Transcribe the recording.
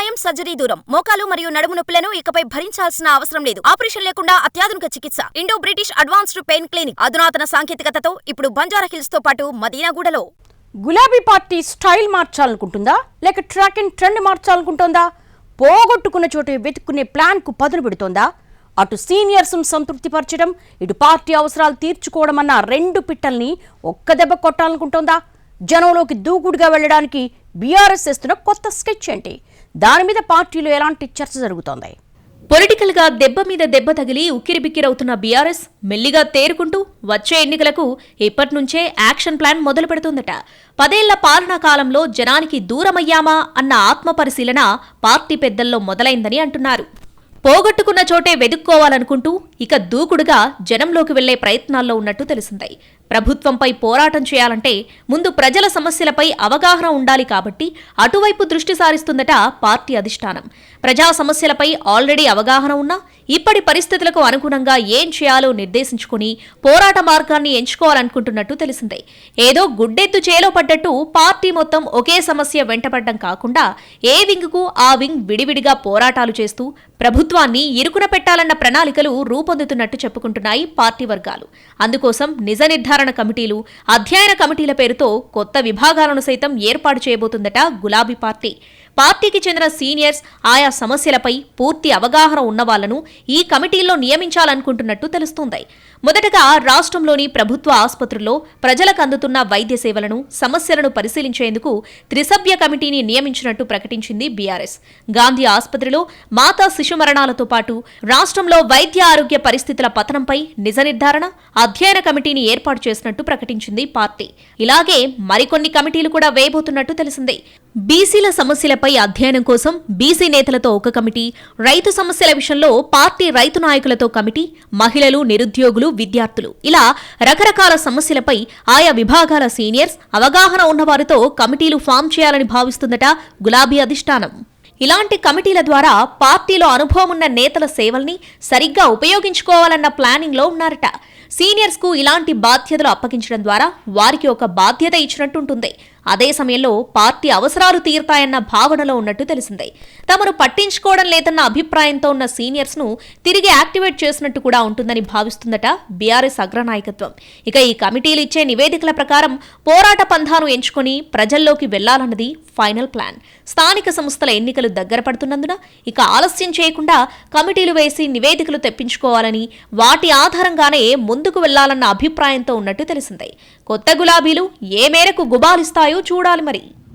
గాయం సర్జరీ దూరం. మోకాలు మరియు నడుము నొప్పులను ఇకపై భరించాల్సిన అవసరం లేదు. ఆపరేషన్ లేకుండా అత్యాధునిక చికిత్స. Indo British advanced pain clinic. అధునాతన సాంకేతికతతో ఇప్పుడు బంజారా హిల్స్తో పాటు మదీనాగూడలో. గులాబీ పార్టీ స్టైల్ మార్చాలనుకుంటుందా? లేక ట్రాక్ అండ్ ట్రెండ్ మార్చాలనుకుంటోందా? పోగొట్టుకున్న చోటు వెతుక్కునే ప్లాన్కు పదును పెడుతోందా? అటు సీనియర్స్ సంతృప్తిపరచడం ఇటు పార్టీ అవసరాలు తీర్చుకోవడం అన్న రెండు పిట్టల్ని ఒక్క దెబ్బ కొట్టాలనుకుంటోందా? జనంలోకి దూకుడుగా వెళ్ళడానికి బీఆర్ఎస్ చేస్తున్న కొత్త స్కెచ్ ఏంటి? దాని మీద పార్టీలో ఎలాంటి చర్చ జరుగుతోంది? పొలిటికల్గా దెబ్బ మీద దెబ్బ తగిలి ఉక్కిరిబిక్కిరవుతున్న బీఆర్ఎస్ మెల్లిగా తేరుకుంటూ వచ్చే ఎన్నికలకు ఇప్పటి నుంచే యాక్షన్ ప్లాన్ మొదలు పెడుతుందట. పదేళ్ళ పాలనా కాలంలో జనానికి దూరమయ్యామా అన్న ఆత్మ పరిశీలన పార్టీ పెద్దల్లో మొదలైందని అంటున్నారు. పోగొట్టుకున్న చోటే వెదుక్కోవాలనుకుంటూ ఇక దూకుడుగా జనంలోకి వెళ్ళే ప్రయత్నాల్లో ఉన్నట్టు తెలిసింది. ప్రభుత్వంపై పోరాటం చేయాలంటే ముందు ప్రజల సమస్యలపై అవగాహన ఉండాలి కాబట్టి అటువైపు దృష్టి సారిస్తుందట పార్టీ అధిష్టానం. ప్రజా సమస్యలపై ఆల్రెడీ అవగాహన ఉన్నా ఇప్పటి పరిస్థితులకు అనుగుణంగా ఏం చేయాలో నిర్దేశించుకుని పోరాట మార్గాన్ని ఎంచుకోవాలనుకుంటున్నట్టు తెలిసిందే. ఏదో గుడ్డెత్తు చేలో పడ్డట్టు పార్టీ మొత్తం ఒకే సమస్య వెంటపడ్డం కాకుండా ఏ వింగ్కు ఆ వింగ్ విడివిడిగా పోరాటాలు చేస్తూ ప్రభుత్వం ప్రభుత్వాన్ని ఇరుకున పెట్టాలన్న ప్రణాళికలు రూపొందుతున్నట్టు చెప్పుకుంటున్నాయి పార్టీ వర్గాలు. అందుకోసం నిజ నిర్ధారణ కమిటీలు అధ్యయన కమిటీల పేరుతో కొత్త విభాగాలను సైతం ఏర్పాటు చేయబోతుందట గులాబీ పార్టీ. పార్టీకి చెందిన సీనియర్స్ ఆయా సమస్యలపై పూర్తి అవగాహన ఉన్నవాళ్ళను ఈ కమిటీల్లో నియమించాలనుకుంటున్నట్టు తెలుస్తోంది. మొదటగా రాష్ట్రంలోని ప్రభుత్వ ఆసుపత్రుల్లో ప్రజలకు అందుతున్న వైద్య సేవలను సమస్యలను పరిశీలించేందుకు త్రిసభ్య కమిటీని నియమించినట్టు ప్రకటించింది బీఆర్ఎస్. గాంధీ ఆసుపత్రిలో మాతా శిశు మరణాలతో పాటు రాష్ట్రంలో వైద్య ఆరోగ్య పరిస్థితుల పతనంపై నిజ నిర్ధారణ అధ్యయన కమిటీని ఏర్పాటు చేసినట్టు ప్రకటించింది పార్టీ. ఇలాగే మరికొన్ని కమిటీలు కూడా వేయబోతున్నట్టు తెలిసింది. బీసీల సమస్యల సమస్యలపై అధ్యయనం కోసం బీసీ నేతలతో ఒక కమిటీ రైతు సమస్యల విషయంలో పార్టీ రైతు నాయకులతో కమిటీ మహిళలు నిరుద్యోగులు విద్యార్థులు. ఇలా రకరకాల సమస్యలపై ఆయా విభాగాల సీనియర్స్ అవగాహన ఉన్నవారితో కమిటీలు ఫామ్ చేయాలని భావిస్తుందట గులాబీ అధిష్టానం. ఇలాంటి కమిటీల ద్వారా పార్టీలో అనుభవం ఉన్న నేతల సేవల్ని సరిగ్గా ఉపయోగించుకోవాలన్న ప్లానింగ్లో ఉన్నారట. సీనియర్స్కు ఇలాంటి బాధ్యతలు అప్పగించడం ద్వారా వారికి ఒక బాధ్యత ఇచ్చినట్టుంటుంది. అదే సమయంలో పార్టీ అవసరాలు తీరుతాయన్న భావనలో ఉన్నట్టు తెలిసిందే. తమను పట్టించుకోవడం లేదన్న అభిప్రాయంతో ఉన్న సీనియర్స్ను తిరిగి యాక్టివేట్ చేసినట్టు కూడా ఉంటుందని భావిస్తుందట బీఆర్ఎస్ అగ్రనాయకత్వం. ఇక ఈ కమిటీలు ఇచ్చే నివేదికల ప్రకారం పోరాట పంథాను ఎంచుకొని ప్రజల్లోకి వెళ్ళాలన్నది ఫైనల్ ప్లాన్. స్థానిక సంస్థల ఎన్నికలు దగ్గర పడుతున్నందున ఇక ఆలస్యం చేయకుండా కమిటీలు వేసి నివేదికలు తెప్పించుకోవాలని వాటి ఆధారంగానే ముందుకు వెళ్ళాలన్న అభిప్రాయంతో ఉన్నట్టు తెలిసిందే. కొత్త గులాబీలు ఏ మేరకు గుబాలిస్తాయి చూడాలి మరి.